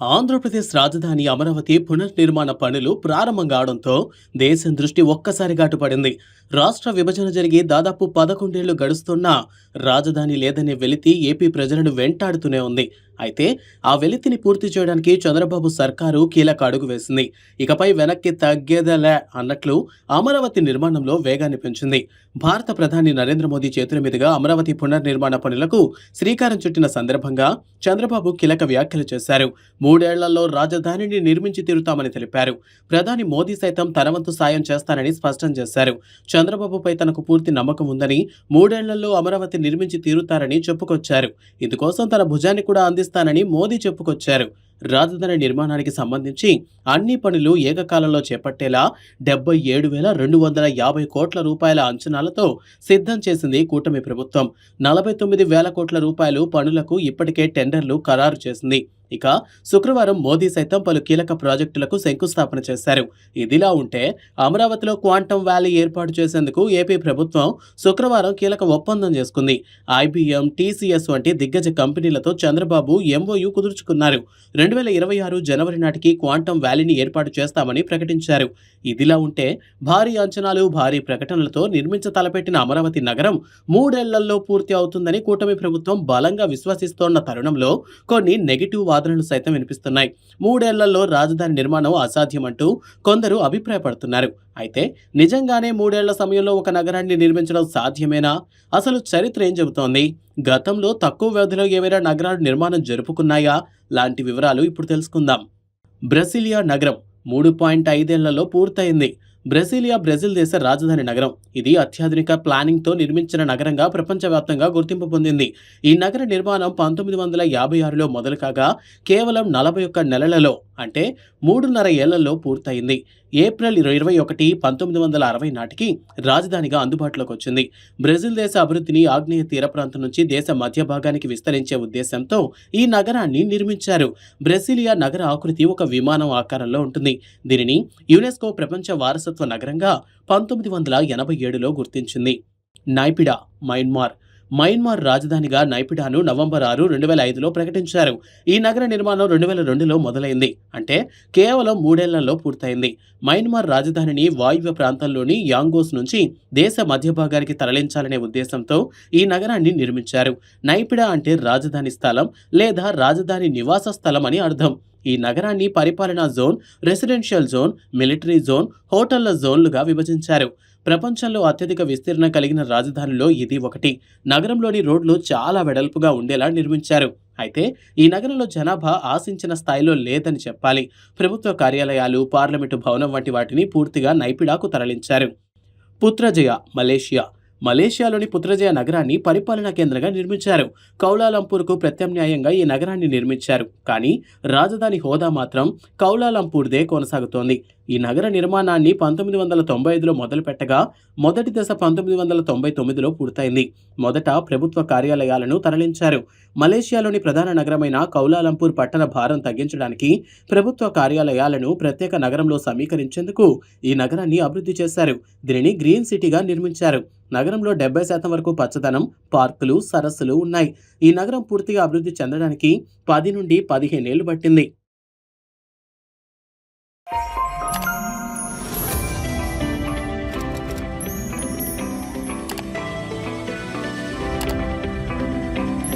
ఆంధ్రప్రదేశ్ రాజధాని అమరావతి పునర్నిర్మాణ పనులు ప్రారంభం కావడంతో దేశం దృష్టి ఒక్కసారిగా అటుపడింది రాష్ట్ర విభజన జరిగి దాదాపు పదకొండేళ్ళు గడుస్తున్నా రాజధాని లేదనే వెలితి ఏపీ ప్రజలను వెంటాడుతూనే ఉంది. అయితే ఆ వెలితిని పూర్తి చేయడానికి చంద్రబాబు సర్కారు కీలక అడుగు వేసింది. ఇకపై వెనక్కి తగ్గేదలే అన్నట్లు అమరావతి నిర్మాణంలో వేగాన్ని పెంచింది. భారత ప్రధాని నరేంద్ర మోదీ చేతుల మీదుగా అమరావతి పునర్నిర్మాణ పనులకు శ్రీకారం చుట్టిన సందర్భంగా చంద్రబాబు కీలక వ్యాఖ్యలు చేశారు. మూడేళ్ళలో రాజధానిని నిర్మించి తీరుతామని తెలిపారు. ప్రధాని మోదీ సైతం తనవంతు సాయం చేస్తానని స్పష్టం చేశారు. చంద్రబాబుపై తనకు పూర్తి నమ్మకం ఉందని మూడేళ్ళలో అమరావతి నిర్మించి తీరుతారని చెప్పుకొచ్చారు. ఇందుకోసం తన భుజాన్ని కూడా చేస్తానని మోదీ చెప్పుకొచ్చారు. రాజధాని నిర్మాణానికి సంబంధించి అన్ని పనులు ఏకకాలంలో చేపట్టేలా డెబ్బై ఏడు వేల రెండు వందల యాభై కోట్ల రూపాయల అంచనాలతో సిద్ధం చేసింది కూటమి ప్రభుత్వం. నలభై తొమ్మిది వేల కోట్ల రూపాయలు పనులకు ఇప్పటికే టెండర్లు ఖరారు చేసింది. ఇక శుక్రవారం మోదీ సైతం పలు కీలక ప్రాజెక్టులకు శంకుస్థాపన చేశారు. ఇదిలా ఉంటే అమరావతిలో క్వాంటం వ్యాలీ ఏర్పాటు చేసేందుకు ఏపీ ప్రభుత్వం శుక్రవారం కీలక ఒప్పందం చేసుకుంది. ఐబీఎం టీసీఎస్ వంటి దిగ్గజ కంపెనీలతో చంద్రబాబు ఎంఓయూ కుదుర్చుకున్నారు. రెండు వేల ఇరవై ఆరు జనవరి నాటికి క్వాంటం వ్యాలీని ఏర్పాటు చేస్తామని ప్రకటించారు. ఇదిలా ఉంటే భారీ అంచనాలు భారీ ప్రకటనలతో నిర్మించ తలపెట్టిన అమరావతి నగరం మూడేళ్ళలో పూర్తి అవుతుందని కూటమి ప్రభుత్వం బలంగా విశ్వసిస్తోన్న తరుణంలో కొన్ని నెగిటివ్ వాదనలు సైతం వినిపిస్తున్నాయి. మూడేళ్ళలో రాజధాని నిర్మాణం అసాధ్యమంటూ కొందరు అభిప్రాయపడుతున్నారు. అయితే నిజంగానే మూడేళ్ళ సమయంలో ఒక నగరాన్ని నిర్మించడం సాధ్యమేనా? అసలు చరిత్ర ఏం చెబుతోంది? గతంలో తక్కువ వ్యవధిలో ఏమైనా నగరాలు నిర్మాణం జరుపుకున్నాయా? లాంటి వివరాలు ఇప్పుడు తెలుసుకుందాం. బ్రసిలియా నగరం మూడు పాయింట్ ఐదేళ్ళలో పూర్తయింది. బ్రెసిలియా బ్రెజిల్ దేశ రాజధాని నగరం. ఇది అత్యాధునిక ప్లానింగ్తో నిర్మించిన నగరంగా ప్రపంచవ్యాప్తంగా గుర్తింపు పొందింది. ఈ నగర నిర్మాణం పంతొమ్మిది వందల యాభై ఆరులో మొదలు కాగా కేవలం నలభై ఒక్క నెలలలో అంటే మూడున్నర ఏళ్ళలో పూర్తయింది. ఏప్రిల్ ఇరవై ఒకటి పంతొమ్మిది వందల అరవై నాటికి రాజధానిగా అందుబాటులోకి వచ్చింది. బ్రెజిల్ దేశ అభివృద్ధిని ఆగ్నేయ తీర ప్రాంతం నుంచి దేశ మధ్య భాగానికి విస్తరించే ఉద్దేశంతో ఈ నగరాన్ని నిర్మించారు. బ్రెసిలియా నగర ఆకృతి ఒక విమానం ఆకారంలో ఉంటుంది. దీనిని యునెస్కో ప్రపంచ వారసత్వ నగరంగా పంతొమ్మిది వందల ఎనభై ఏడులో గుర్తించింది. నైపిడా మయన్మార్ మయన్మార్ రాజధానిగా నైపిడాను నవంబర్ ఆరు రెండు వేల ఐదులో ప్రకటించారు. ఈ నగర నిర్మాణం రెండు వేల రెండులో మొదలైంది. అంటే కేవలం మూడేళ్ళలో పూర్తయింది. మయన్మార్ రాజధానిని వాయువ్య ప్రాంతంలోని యాంగోస్ నుంచి దేశ మధ్య భాగానికి తరలించాలనే ఉద్దేశంతో ఈ నగరాన్ని నిర్మించారు. నైపిడా అంటే రాజధాని స్థలం లేదా రాజధాని నివాస స్థలం అని అర్థం. ఈ నగరాన్ని పరిపాలనా zone residential zone military zone హోటళ్ళ జోన్లుగా విభజించారు. ప్రపంచంలో అత్యధిక విస్తీర్ణం కలిగిన రాజధానిలో ఇది ఒకటి. నగరంలోని రోడ్లు చాలా వెడల్పుగా ఉండేలా నిర్మించారు. అయితే ఈ నగరంలో జనాభా ఆశించిన స్థాయిలో లేదని చెప్పాలి. ప్రభుత్వ కార్యాలయాలు పార్లమెంటు భవనం వంటి వాటిని పూర్తిగా నైపిడాకు తరలించారు. పుత్రజయ మలేషియా మలేషియాలోని పుత్రజయ నగరాన్ని పరిపాలనా కేంద్రంగా నిర్మించారు. కౌలాలంపూర్కు ప్రత్యామ్నాయంగా ఈ నగరాన్ని నిర్మించారు. కానీ రాజధాని హోదా మాత్రం కౌలాలంపూర్దే కొనసాగుతోంది. ఈ నగర నిర్మాణాన్ని పంతొమ్మిది వందల తొంభై ఐదులో మొదలుపెట్టగా మొదటి దశ పంతొమ్మిది వందల తొంభై తొమ్మిదిలో పూర్తయింది. మొదట ప్రభుత్వ కార్యాలయాలను తరలించారు. మలేషియాలోని ప్రధాన నగరమైన కౌలాలంపూర్ పట్టణ భారం తగ్గించడానికి ప్రభుత్వ కార్యాలయాలను ప్రత్యేక నగరంలో సమీకరించేందుకు ఈ నగరాన్ని అభివృద్ధి చేశారు. దీనిని గ్రీన్ సిటీగా నిర్మించారు. నగరంలో డెబ్బై శాతం వరకు పచ్చదనం పార్కులు సరస్సులు ఉన్నాయి. ఈ నగరం పూర్తిగా అభివృద్ధి చెందడానికి పది నుండి పదిహేనేళ్ళు పట్టింది.